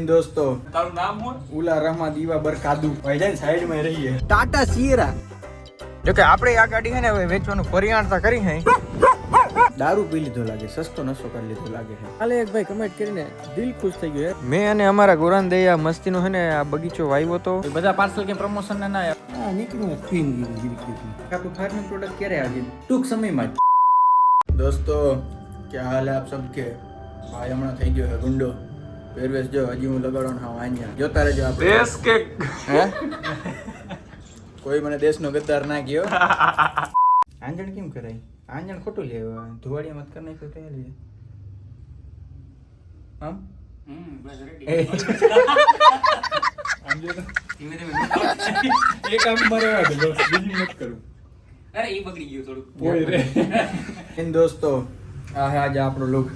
દોસ્તો. તારું નામ હું ઉલા રમા દીવા બર કાદુ ભાઈજાન સાઈડમાં રહીએ. ટાટા સિયરા જો કે આપણે આ ગાડી હે ને હવે વેચવાનું પરિયાણતા કરી હે. દારૂ પી લીધો લાગે સસ્તો નશો કરી લીધો લાગે છે કાલે એક ભાઈ કમેન્ટ કરીને દિલ ખુશ થઈ ગયો મેં અને અમારા ગોરાન દયા મસ્તી નો હે ને આ બગીચો વાવ્યો તો. બધા પાર્સલ કે પ્રમોશન ના ના નીકળ્યું થીન ગયું આપણું ફાર્મિંગ પ્રોડક્ટ ક્યારે આવી? ટૂંક સમયમાં દોસ્તો કે હાલ આપ સબ કે ભાઈ હમણાં થઈ ગયો હે ગુંડો. પહેરવેશ જો હજી હું લગાડો હા અહીંયા જોતા રહેજો આપણે દેશ કે હે? કોઈ મને દેશનો ગદ્દાર ના ગયો. આંજણ કેમ કરાય? આંજણ ખોટું લે ધુવાડિયા મત કર નાખ્યો તે લે. આમ? એન દોસ્તો આ હે આજે આપણો લુક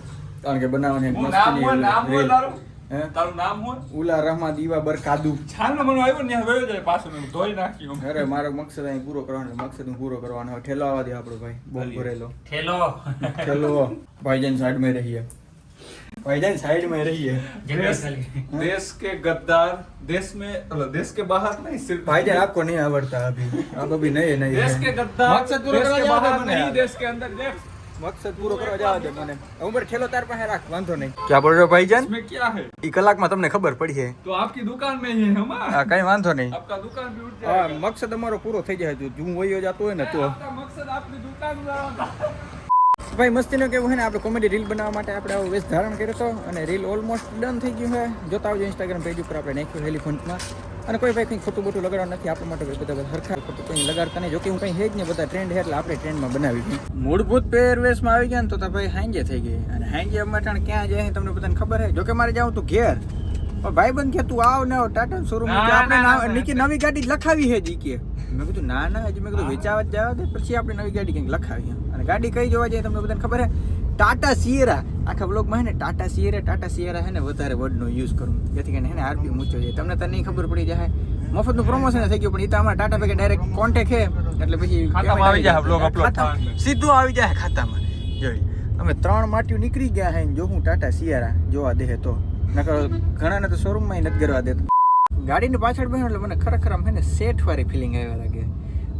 કારણ કે બનાવવાની મસ્તી હું નામ મસ્તીની હું નામ હું reel. તારું હે તારું નામ હું ઉલા રહમા દીવા બર કાદુ છાલનો મને આવ્યો ને ત્યાં વયો જાય પાછો મેં ધોઈ નાખ્યું અરે મારો મકસદ અહીં પૂરો કરવાનો છે. મકસદ હું પૂરો કરવાનો હવે ઠેલો આવવા દે આપણો ભાઈ બહુ ભલે. ભરેલો ઠેલો ઠેલો ભાઈજાન સાઈડ में रहिए भाईजान साइड में रहिए देश देश के गद्दार देश में मतलब देश के बाहर नहीं सिर्फ भाईजान आपको नहीं आवड़ता अभी आप अभी नए नए देश हैं। के गद्दार मकसद पूरा देश करवा के जाओ बाहर तो नहीं बने। देश के अंदर देश મકસદ પૂરો કરવા જવા દે પાસે રાખ વાંધો નહીં. કલાકમાં તમને ખબર પડી વાંધો નહીં. મકસદ અમારો પૂરો થઈ જાય જો હું વયો જાતો હોય ને તો. ભાઈ મસ્તી દુકાન કેવું હોય ને? આપડે કોમેડી રીલ બનાવવા માટે આપડે આવો વેશ ધારણ કર્યો હતો અને રીલ ઓલમોસ્ટ ડન થઈ ગયું છે જોતા આવજો ઇન્સ્ટાગ્રામ પેજ ઉપર આપણે નાખ્યું હેલિફોન્ટમાં અને કોઈ ભાઈ કંઈ ખોટું બોટું લગાડવા નથી આપણા માટે બધા બધા હરખા ખોટું કંઈ લગાડતા નહીં. જોકે હું કંઈ હે જ નહીં બધા ટ્રેન્ડ હે એટલે આપણે ટ્રેન્ડમાં બનાવી દઈએ મૂળભૂત પહેરવેશમાં આવી ગયા ને તો તો ભાઈ હાંજે થઈ ગઈ. અને હાંજે અમારે ક્યાં જાય તમને બધાને ખબર હે જોકે મારે જાઉં તું ઘેર. ભાઈ બંધ કે તું આવ ને આવ ટાટા શોરૂમ આપણે નીચે નવી ગાડી લખાવી હે જી કે. મેં કીધું ના ના હજી મેં કીધું વેચાવા જ જવા પછી આપણે નવી ગાડી કંઈક લખાવી અને ગાડી કઈ જોવા જઈએ તમને બધાને ખબર છે? ટાટા સિયરા આખા બ્લોગમાં હે ને ટાટા સિયરા ટાટા સિયરા હે ને વધારે વર્ડનો યુઝ કરું. જેથી કરીને હે ને આરપી મૂચો છે. તમને તો નહીં ખબર પડી જાય. મફતનું પ્રમોશન થઈ ગયું પણ એ તો અમારા ટાટા પેકે ડાયરેક્ટ કોન્ટેક્ટ છે. એટલે પછી ખાતામાં આવી જાય, બ્લોગ અપલોડ સીધું આવી જાય ખાતામાં. જોઈ અમે ત્રણ માટીઓ નીકળી ગયા હે જો હું ટાટા સિયારા જોવા દે તો. નકર ઘણાને તો શોરૂમમાં નથી કરવા દેતો. ગાડીની પાછળ બેઠો એટલે મને ખરેખર આમ હે ને સેઠ વાળી ફિલિંગ આવ્યા લાગે.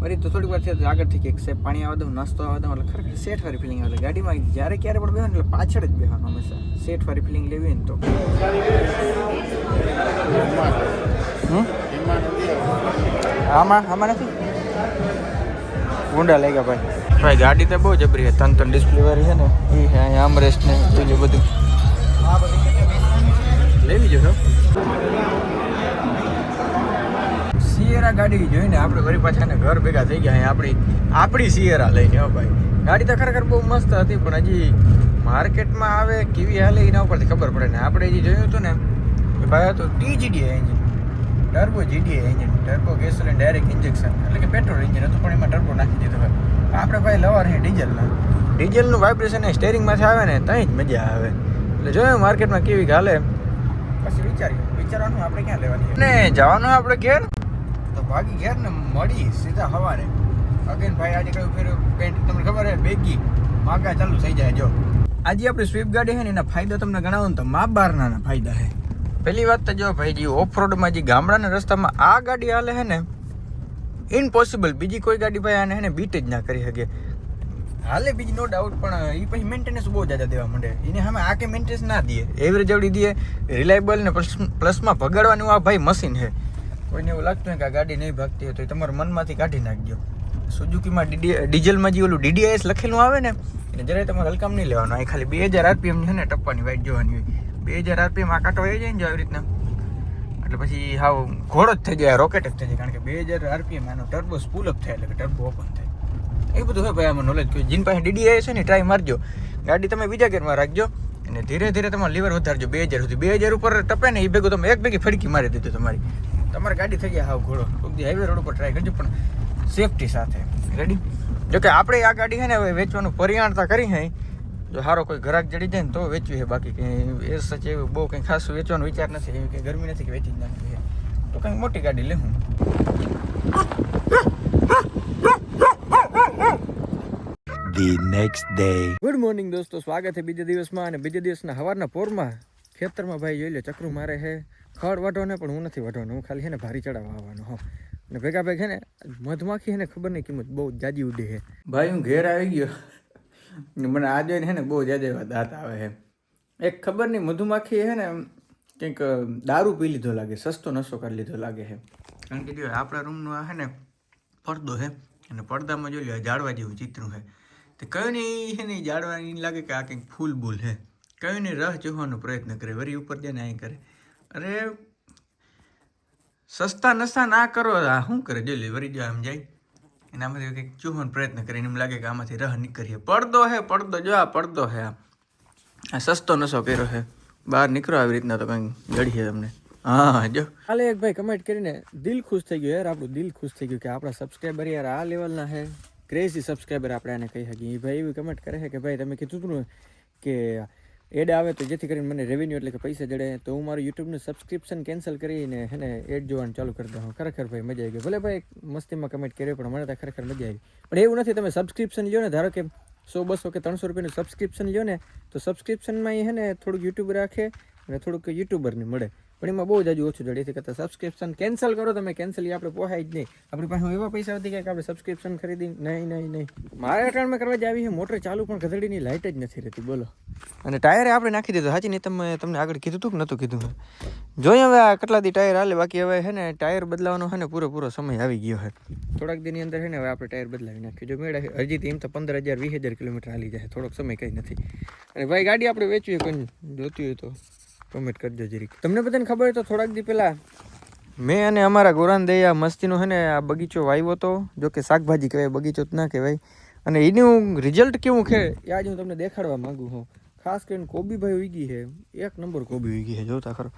વળી તો થોડીક વાર થયા આગળથી કે સેપ પાણી આવવા દઉં નાસ્તો આવવા દઉં એટલે ખરેખર સેઠ વાળી ફિલિંગ આવે. ગાડીમાં જ્યારે ક્યારે પણ બેહો ને એટલે પાછળ જ બેહવાનું હંમેશા. સેઠ વાળી ફિલિંગ લેવી ને તો. આમાં આમાં નથી? ઊંડા લાગ્યા ભાઈ. ભાઈ ગાડી તો બહુ જબરી છે. ત્રણ ત્રણ ડિસ્પ્લે વાળી છે ને એ છે આમરેસ્ટ ને બીજું બધું. લેવી જો સિયરા ગાડી જોઈને આપણે વળી પાછા ઘર ભેગા થઈ ગયા. આપણી આપણી સિયરા લઈને હો ભાઈ. ગાડી તો ખરેખર બહુ મસ્ત હતી પણ હજી માર્કેટમાં આવે કેવી હાલે એના ઉપરથી ખબર પડે ને. આપણે જે જોયું હતું ને કે ભાઈ હતું TGDI engine turbo GDI engine turbo gasoline direct injection એટલે કે પેટ્રોલ એન્જિન હતું પણ એમાં ટર્બો નાખી દીધો હોય. આપણે ભાઈ લવાર છે ડીઝલના ડીઝલનું વાઇબ્રેશન એ સ્ટેરિંગમાંથી આવે ને ત્યાં જ મજા આવે. એટલે જોયું માર્કેટમાં કેવી હાલે? પછી વિચાર્યું. વિચારવાનું આપણે ક્યાં લેવાની? ને જવાનું આપણે ઘેર? ભાગી ઘેર ને મળી સીધા હવારે. અગેન ભાઈ આજે કયું ફેર પેન્ટ, તમને ખબર હે, બેગી. માગા ચાલુ થઈ જાય જો. આજે આપણી સ્વીપ ગાડી છે ને, એના ફાયદા તમને ગણાવો ને તો મા બારના ફાયદા છે પહેલી વાત તો જો ભાઈ જે ઓફ રોડમાં જે ગામડાના રસ્તામાં આ ગાડી હાલે છે ને ઇમ્પોસિબલ બીજી કોઈ ગાડી ભાઈ આને હે ને બીટ જ ના કરી શકે હાલે બીજી નો ડાઉટ પણ એ પછી મેન્ટેનન્સ બહુ જ્યાદા દેવા માંડે. એને સામે આ કે મેન્ટેનન્સ ના દે. એવરેજ આવડી દે રિલાયબલ ને પ્લસ પ્લસમાં ભગાડવાનું આ ભાઈ મશીન છે કોઈને એવું લાગતું હોય કે આ ગાડી નહીં ભાગતી હોય તો તમારા મનમાંથી કાઢી નાખજો. સુઝુકીમાં ડીડી ડીઝલમાં જે ઓલું ડીડીઆઈએસ લખેલું આવે ને, એને જરાય તમારે હલકામ નહીં લેવાનું. આ ખાલી બે હજાર આરપીએમ છે ને, ટપ્પાની વાઇટ જોવાની હોય. બે હજાર આરપીએમ આ કાંટો આવી જાય ને જો આવી રીતના. એટલે પછી હાવ ઘોડો જ થઈ જાય રોકેટ જ થઈ જાય, કારણ કે બે હજાર આરપીએમ આનો ટર્બો સ્પૂલ અપ થાય, એટલે કે ટર્બો ઓપન થાય. એ બધું હોય ભાઈ આમાં નોલેજ જીન પાસે ડીડીઆઈ છે ને ટ્રાય મારજો. ગાડી તમે બીજા ગેરમાં રાખજો અને ધીરે ધીરે તમારે લીવર વધારજો. બે હજાર સુધી. બે હજાર ઉપર ટપે ને એ ભેગું તમે એક ભેગી ફડકી મારી દીધું તમારી. તમારી ગાડી થઈ ગયા હાવ ઘોડો. કોઈક હાઈવે રોડ ઉપર ટ્રાય કરજો પણ સેફટી સાથે. રેડી જોકે આપણે આ ગાડી છે ને હવે વેચવાનું પરિયાણતા કરી છે જો સારો કોઈ ગ્રાહક જડી જાય ને તો વેચવી છે બાકી કંઈ એ સચ એવું બહુ કંઈ ખાસ વેચવાનો વિચાર નથી એવી કંઈ ગરમી નથી કે વેચી જ નાખવી છે તો કંઈક મોટી ગાડી લે હું the next day good morning દોસ્તો સ્વાગત છે બીજા દિવસમાં અને બીજા દિવસના સવારના પોરમાં. ખેતરમાં ભાઈ જોઈ લો ચક્રું મારે છે ખડ વાટવાનો પણ હું નથી વાટવાનો હું ખાલી છે ને ભારી ચડાવવા આવવાનો, હો. અને ભેગા ભેગ છે ને મધમાખી છે ખબર નહીં કિંમત, બહુ જાજી ઉડે છે ભાઈ, હું ઘેર આવી ગયો. મને આ જોઈને છે ને બહુ જાજે દાંત આવે છે એક ખબર નહીં, મધુમાખી છે ને કંઈક દારૂ પી લીધો લાગે, સસ્તો નશો કરી લીધો લાગે છે કારણ કે જો આપણા રૂમનું આ છે ને પડદો છે અને પડદામાં જોઈ લો જાડવા જેવું ચિત્ર છે તો કયું ને એ છે ને ઈ જાડવા લાગે કે આ કંઈક ફૂલ બૂલ છે કયું ને રહ જોવાનો પ્રયત્ન કરે, વરી ઉપર જાય ને અહીં કરે. અરે, સસ્તા નસ્તા ના કરો. આ શું કરે? ડેલી વરી જાય આમ જાય, એનામાંથી કંઈક ચૂહવાનો પ્રયત્ન કરીને એમ લાગે કે આમાંથી રહ નીકળીએ. પડદો હે, પડદો, જો આ પડદો હે આ. સસ્તો નશો કર્યો હે. બહાર નીકળો આવી રીતના તો કંઈ ગળીએ તમને. હા, જો. કાલે એક ભાઈ કમેન્ટ કરીને, દિલ ખુશ થઈ ગયું યાર, આપણું દિલ ખુશ થઈ ગયું કે આપણા સબસ્ક્રાઈબર યાર આ લેવલના છે ક્રેઝી સબસ્ક્રાઈબર આપણે આને કહી શકીએ. એ ભાઈ એવી કમેન્ટ કરે છે કે ભાઈ તમે કીધું હતું કે એડ આવે તો જેથી કરીને મને રેવન્યુ એટલે કે પૈસા જડે. તો હું મારું યુટ્યુબનું સબસ્ક્રિપ્શન કેન્સલ કરીને હેને એડ જોવાનું ચાલુ કરી દઉં. ખરેખર ભાઈ મજા આવી ગઈ. ભલે ભાઈ મસ્તીમાં કમેન્ટ કર્યો પણ મને તો ખરેખર મજા આવી પણ એવું નથી, તમે સબસ્ક્રિપ્શન લ્યો ને. ધારો કે સો, બસો કે ત્રણસો રૂપિયાનું સબસ્ક્રિપ્શન લ્યો ને, તો સબસ્ક્રિપ્શનમાં એ હે ને થોડુંક યુટ્યુબ રાખે અને થોડુંક યુટ્યુબરને મળે. પણ એમાં બહુ જાજુ ઓછું જડે. એથી કરતાં સબસ્ક્રિપ્શન કેન્સલ કરો તમે. કેન્સલ આપણે પોહાય જ નહીં. આપણી પાસે એવા પૈસા હતી કે આપણે સબસ્ક્રિપ્શન ખરીદી. નહીં નહીં નહીં. મારે અટાણમાં કરવા જ આવી છે મોટર ચાલુ પણ ગધડીની લાઇટ જ નથી રહેતી. બોલો. અને ટાયરે આપણે નાખી દીધું. સાચી નહીં તમે તમને આગળ કીધું હતું કે નહોતું કીધું? જોઈએ હવે આ કેટલા દી ટાયર હાલે. બાકી હવે છે ને ટાયર બદલાવાનો છે ને પૂરેપૂરો સમય આવી ગયો છે. થોડાક દિનની અંદર છે ને હવે આપણે ટાયર બદલાવી નાખ્યું. જો મેળા હજી એમ તો પંદર હજાર વીસ હજાર કિલોમીટર હાલી જાય. થોડોક સમય કંઈ નથી. અને ભાઈ ગાડી આપણે વેચવી કોઈ જોતી હોય તો. કમેન્ટ કરજો જરીક. તમને બધાને ખબર તો થોડાક દી પહેલાં મેં અને અમારા ગોરાન દયા મસ્તીનો છે ને આ બગીચો વાવ્યો હતો જો કે શાકભાજી કહેવાય, બગીચો જ ના કહેવાય. અને એનું રિઝલ્ટ કેવું છે? એ આજે હું તમને દેખાડવા માંગુ છું. ખાસ કરીને કોબી ભાઈ ઉગી છે. એક નંબર કોબી ઉગી છે, જોતા ખરો.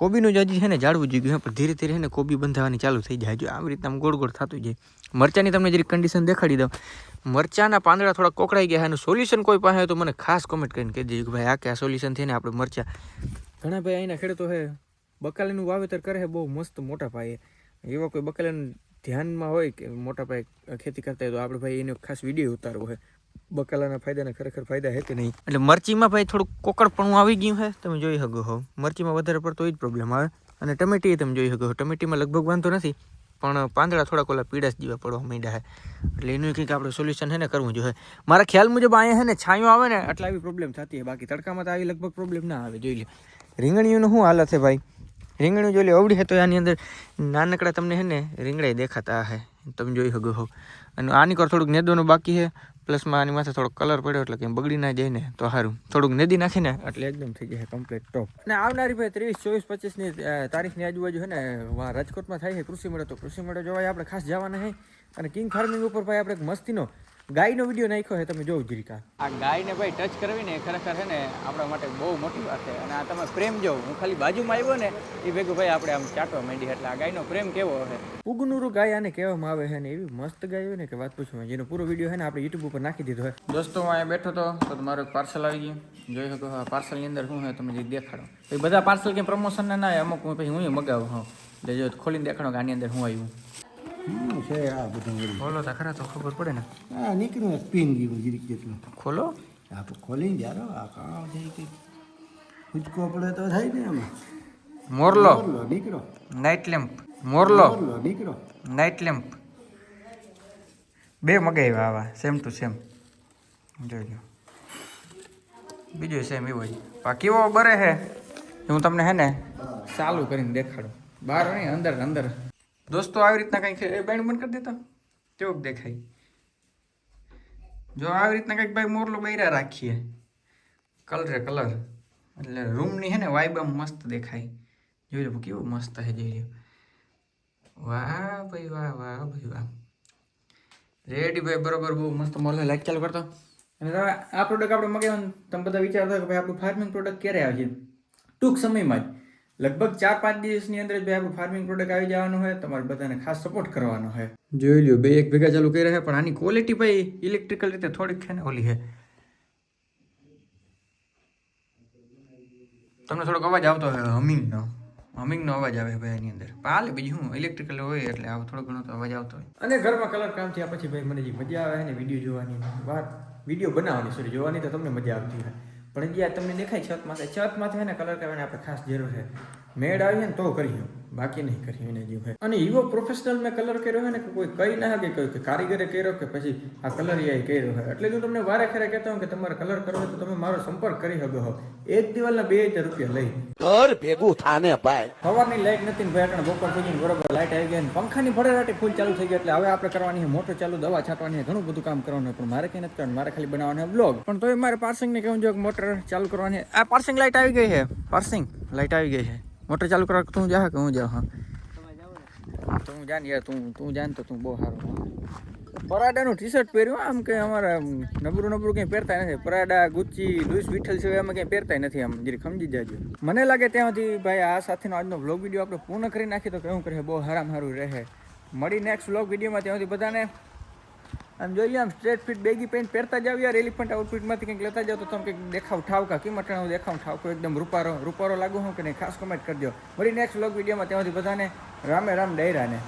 કોબીનું જ હજી છે ને જાળવું જોઈએ પણ ધીરે ધીરે ને કોબી બંધાવાની ચાલુ થઈ જાય જો આવી રીતના આમ ગોળ ગોળ થતું જાય મરચાની તમને જરી કન્ડિશન દેખાડી દઉં. મરચાના પાંદડા થોડા કોકડાઈ ગયા એનું સોલ્યુશન કોઈ પાસે તો મને ખાસ કોમેન્ટ કરીને કહી દેજો કે ભાઈ, આ કે આ સોલ્યુશન થઈને આપણે મરચા. ઘણા ભાઈ અહીંના ખેડૂતો છે, બકાલીનું વાવેતર કરે છે, બહુ મસ્ત મોટા પાયે. એવા કોઈ બકાલીનું ધ્યાનમાં હોય કે મોટા પાયે ખેતી કરતા હોય તો આપણે ભાઈ એનો ખાસ વીડિયો ઉતારવો છે. બકાલાના ફાયદાના ખરેખર ફાયદા હે કે નહીં. એટલે મરચીમાં ભાઈ થોડુંક કોકડપણું આવી ગયું છે તમે જોઈ શકો હો. મરચીમાં વધારે પડતો એ જ પ્રોબ્લેમ આવે. અને ટમેટી તમે જોઈ શકો છો ટમેટીમાં લગભગ વાંધો નથી, પણ પાંદડા થોડાક ઓલા પીડાસ જેવા પડવા માંડ્યા છે એટલે એનું કંઈક આપણે સોલ્યુશન છે ને કરવું જોઈએ. મારા ખ્યાલ મુજબ અહીંયા છે ને છાંયો આવે ને એટલે આવી પ્રોબ્લેમ થતી હોય. બાકી તડકામાં તો આવી લગભગ પ્રોબ્લેમ ના આવે, જોઈ લે રીંગણીઓનું શું હાલત છે ભાઈ? રીંગણું જોઈ લે અવડી છે તો આની અંદર નાનકડા તમને છે ને રીંગણાઈ દેખાતા હે. તમે જોઈ શકો હો. અને આની કર થોડુંક નેદોનું બાકી છે. પ્લસમાં આની માથે થોડોક કલર પડ્યો એટલે કે બગડી ના જાય ને, તો સારું થોડુંક નેદી નાખીને એટલે એકદમ થઈ જાય કમ્પ્લીટ ટોપ અને આવનારી ભાઈ ત્રીસ ચોવીસ, પચીસની તારીખની આજુબાજુ છે ને રાજકોટમાં થાય છે કૃષિ મેળો. તો કૃષિ મેળો જોવા આપણે ખાસ જવાના છે. અને કિંગ ફાર્મિંગ ઉપર ભાઈ આપણે એક મસ્તીનો ગાયનો વીડિયો નાખ્યો છે તમે જોવું જીરિકા. આ ગાયને ભાઈ ટચ કરવી ને ખરેખર છે ને આપણા માટે બહુ મોટી વાત છે. અને આ તમે પ્રેમ જો હું ખાલી બાજુમાં આવ્યો ને એ ભેગું ભાઈ આપણે આમ ચાટવા માંડી એટલે આ ગાયનો પ્રેમ કેવો છે? ઉગનુરુ ગાય આને કહેવામાં આવે છે ને એવી મસ્ત ગાય હોય ને કે વાત પૂછવા જેનો પૂરો વીડિયો છે ને આપણે યુટ્યુબ ઉપર નાખી દીધો છે. દોસ્તો હું અહીંયા બેઠો હતો તો તમારું એક પાર્સલ આવી ગયું. જોઈ શકો આ પાર્સલની અંદર શું છે તમે જે દેખાડો. એ બધા પાર્સલ કે પ્રમોશનના ના અમુક હું પછી હું મગાવું હા. એટલે જો ખોલીને દેખાડો કે આની અંદર હું આવ્યું. છે આ બધું ખોલો તો ખરા તો ખબર પડે ને આ નીકળ્યું પીન ગયું જીરીક જેટલું ખોલો આ તો ખોલીને જ્યારે આ કામ થઈ કે ઉચકો પડે તો થાય ને આમાં મોરલો નીકળો નાઇટ લેમ્પ મોરલો મોરલો નીકળો નાઇટ લેમ્પ બે મગાવ્યા આવા સેમ ટુ સેમ જોજો બીજું સેમ એવો જ બાકી બરે છે હું તમને હે. ને ચાલુ કરીને દેખાડું બહાર નહીં અંદર અંદર દોસ્તો, આવી રીતના કંઈક બેન્ડ બંધ કરી દેતા. તેવો દેખાય? જો આવી રીતના કંઈક ભાઈ મોરલો બૈરા રાખીએ. કલરે કલર એટલે રૂમની હે ને વાઇબ આમ મસ્ત દેખાય. જોઈ લો, કેવું મસ્ત છે જોઈ લો. વાહ ભાઈ, વાહ વાહ ભાઈ, વાહ. રેડી ભાઈ, બરોબર, બહુ મસ્ત મોરલો લાઈક ચાલુ કરતો. અને આ પ્રોડક્ટ આપણે મગાવ્યો તમે બધા વિચારતા કે ભાઈ આપણું ફાર્મિંગ પ્રોડક્ટ ક્યારે આવશે? ટૂંક સમયમાં જ. લગભગ ચાર પાંચ દિવસની અંદર જ ભાઈ આપણું ફાર્મિંગ પ્રોડક્ટ આવી જવાનું હોય તમારે બધાને ખાસ સપોર્ટ કરવાનો હોય. જોઈ લ્યો બે એક ભેગા ચાલુ કરી રહ્યા પણ આની ક્વોલિટી ભાઈ ઇલેક્ટ્રિકલ રીતે થોડીક છે ને ઓલી છે. તમને થોડોક અવાજ આવતો હોય હમિંગનો હમિંગનો અવાજ આવે ભાઈ એની અંદર. પાલે બીજું શું ઇલેક્ટ્રિકલ હોય એટલે આવો થોડો ઘણો તો અવાજ આવતો હોય. અને ઘરમાં કલર કામ થયા પછી ભાઈ મને જે મજા આવે ને વીડિયો જોવાની વાત વીડિયો બનાવવાની સોરી જોવાની તો તમને મજા આવતી હોય. પણ જે તમને દેખાય છત માથે છત માથે એને કલર કરવાની આપણે ખાસ જરૂર છે. મેળ આવી ને તો કરીએ બાકી નહીં કરી એને જેવું હોય અને એવો પ્રોફેશનલ મેં કલર કર્યો હોય ને કે કોઈ કહી ના કે કહ્યું કે કારીગરે કર્યો કે પછી આ કલર એ કર્યો હોય એટલે હું તમને વારે ખરે કહેતો હોઉં કે તમારે કલર કરવો તો તમે મારો સંપર્ક કરી શકો છો એક દિવાલના બે હજાર રૂપિયા લઈ. ઘર ભેગું થાને ભાઈ. સવારની લાઈટ નથી ને ભાઈ બપોર સુધી બરોબર લાઈટ આવી ગઈ ને પંખાની ભરેરાટી ફૂલ ચાલુ થઈ ગઈ એટલે હવે આપણે કરવાની મોટો ચાલુ દવા છાંટવાની ઘણું બધું કામ કરવાનું પણ મારે કંઈ નથી કરવાનું મારે ખાલી બનાવવાનો બ્લોગ પણ તોય મારે પાર્સિંગ ને કહેવું જોઈએ મોટર ચાલુ કરવાની આ પાર્સિંગ લાઈટ આવી ગઈ છે પાર્સિંગ લાઈટ આવી ગઈ છે. મોટર ચાલુ કરવા તું જા કે હું જાઉં, હા. તો હું જાન યાર, તું તું જાન તો તું બહુ સારું પરાડાનું ટી શર્ટ પહેર્યું, આમ કે અમારે નબરું નબળું કંઈ પહેરતા નથી. પરાડા ગુચ્ચી લુઈસ વિઠ્ઠલ સિવાય અમે કંઈ પહેરતા નથી આમ, જરી સમજી જાજો. મને લાગે ત્યાં સુધી ભાઈ, આ સાથેનો આજનો વ્લોગ વીડિયો આપણે પૂર્ણ કરી નાખીએ તો કેવું કરે બહુ હારામ સારું રહે. મળી નેક્સ્ટ વ્લોગ વિડીયોમાં ત્યાં સુધી બધાને આમ જોઈએ આમ સ્ટ્રેટ ફિટ બેગી પેન્ટ પહેરતા જાવ યાર એલિફન્ટ આઉટફિટમાંથી કંઈક લેતા જાવ તો તમે કંઈક દેખાવ ઠાવકા, કેમ હું દેખાવ ઠાવકો, એકદમ રૂપારો રૂપારો લાગુ હું કે નહીં, ખાસ કમેન્ટ કરજો. મળી નેક્સ્ટ વ્લોગ વિડીયોમાં, ત્યાંથી બધાને રામે રામ ડાયરાને.